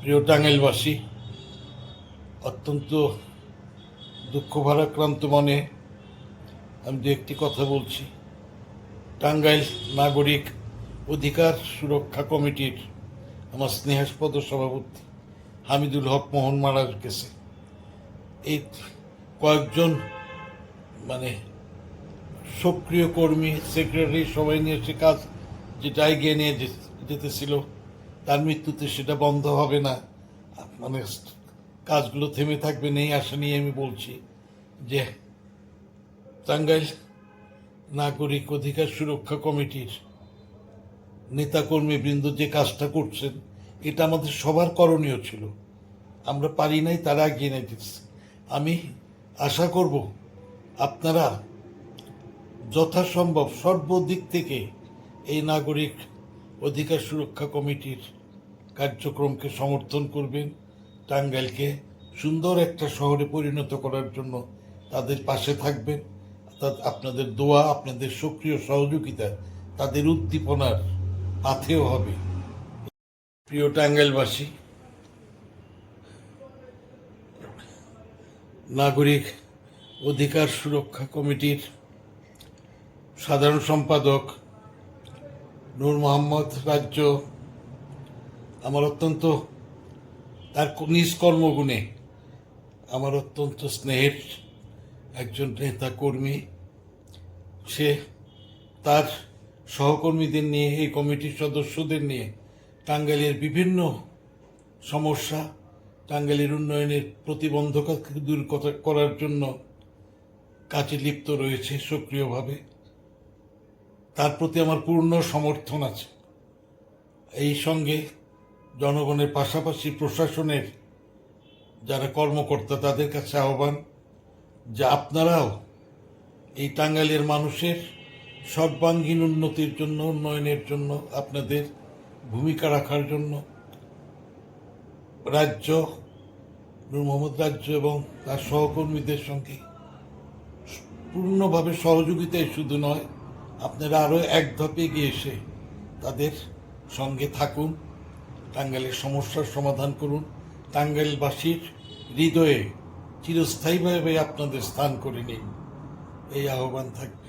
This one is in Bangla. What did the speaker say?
প্রিয় টাঙ্গাইলবাসী অত্যন্ত দুঃখ ভারাক্রান্ত মনে আমি দু একটি কথা বলছি। টাঙ্গাইল নাগরিক অধিকার সুরক্ষা কমিটির আমার স্নেহাস্পদ সভাপতি হামিদুল হক মোহন মারা গেছে এই কয়েকজন মানে সক্রিয় কর্মী, সেক্রেটারি সবাই নিয়ে সে কাজ, যেটা এগিয়ে নিয়ে যেতেছিল। তার মৃত্যুতে সেটা বন্ধ হবে না। মানে কাজগুলো থেমে থাকবে, নেই আশা নিয়ে আমি বলছি যে টাঙ্গাইল নাগরিক অধিকার সুরক্ষা কমিটির নেতাকর্মী বৃন্দ যে কাজটা করছেন, এটা আমাদের সবার করণীয় ছিল। আমরা পারি নাই, তারা এগিয়ে নিয়ে যেতেছে আমি আশা করব আপনারা যথাসম্ভব সর্বদিক থেকে এই নাগরিক অধিকার সুরক্ষা কমিটির কার্যক্রমকে সমর্থন করবেন। টাঙ্গাইলকে সুন্দর একটা শহরে পরিণত করার জন্য তাদের পাশে থাকবেন। অর্থাৎ আপনাদের দোয়া, আপনাদের সক্রিয় সহযোগিতা তাদের উদ্দীপনার পাথেও হবে। প্রিয় টাঙ্গাইলবাসী, নাগরিক অধিকার সুরক্ষা কমিটির সাধারণ সম্পাদক নূর মোহাম্মদ রাজ্য আমার অত্যন্ত, তার নিজ কর্মগুণে আমার অত্যন্ত স্নেহের একজন নেতা কর্মী সে তার সহকর্মীদের নিয়ে, এই কমিটির সদস্যদের নিয়ে টাঙ্গাইলের বিভিন্ন সমস্যা, টাঙ্গাইলের উন্নয়নের প্রতিবন্ধকতা দূর করার জন্য কাজে লিপ্ত রয়েছে সক্রিয়ভাবে। তার প্রতি আমার পূর্ণ সমর্থন আছে। এই সঙ্গে জনগণের পাশাপাশি প্রশাসনের যারা কর্মকর্তা, তাদের কাছে আহ্বান যে আপনারাও এই টাঙ্গাইলের মানুষের সর্বাঙ্গীন উন্নতির জন্য, উন্নয়নের জন্য, আপনাদের ভূমিকা রাখার জন্য রাজ্য, নূর মোহাম্মদ রাজ্য এবং তার সহকর্মীদের সঙ্গে পূর্ণভাবে সহযোগিতায় শুধু নয়, আপনারা আরও এক ধাপে গিয়ে এসে তাদের সঙ্গে থাকুন। টাঙ্গাইলের সমস্যার সমাধান করুন। টাঙ্গাইলবাসীর হৃদয়ে চিরস্থায়ীভাবে আপনাদের স্থান করে নিন। এই আহ্বান থাকবে।